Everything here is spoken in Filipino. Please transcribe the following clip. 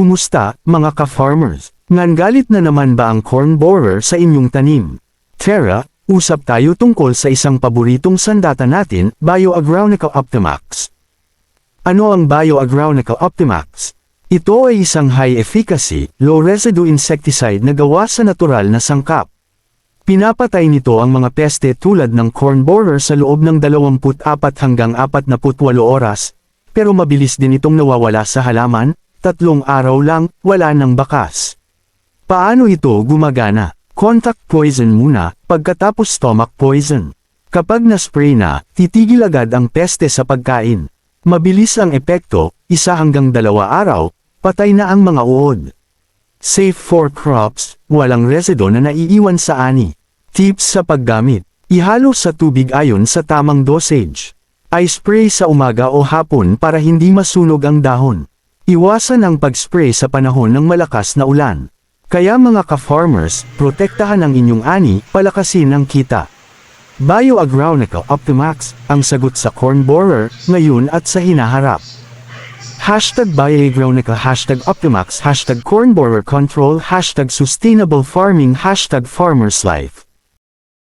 Kumusta, mga ka-farmers? Ngangalit na naman ba ang corn borer sa inyong tanim? Tara, usap tayo tungkol sa isang paboritong sandata natin, Bioagronica Optimax. Ano ang Bioagronica Optimax? Ito ay isang high-efficacy, low-residue insecticide na gawa sa natural na sangkap. Pinapatay nito ang mga peste tulad ng corn borer sa loob ng 24 hanggang 48 oras, pero mabilis din itong nawawala sa halaman, tatlong araw lang, wala nang bakas. Paano ito gumagana? Contact poison muna, pagkatapos stomach poison. Kapag na-spray na, titigil agad ang peste sa pagkain. Mabilis ang epekto, isa hanggang dalawa araw, patay na ang mga uod. Safe for crops, walang resido na naiiwan sa ani. Tips sa paggamit. Ihalo sa tubig ayon sa tamang dosage. I-spray sa umaga o hapon para hindi masunog ang dahon. Iwasan ang pag-spray sa panahon ng malakas na ulan. Kaya mga ka-farmers, protektahan ang inyong ani, palakasin ang kita. Bioagronica Optimax, ang sagot sa corn borer, ngayon at sa hinaharap. Hashtag Bioagronica Hashtag Optimax Hashtag Corn Borer Control Hashtag Sustainable Farming Hashtag Farmers Life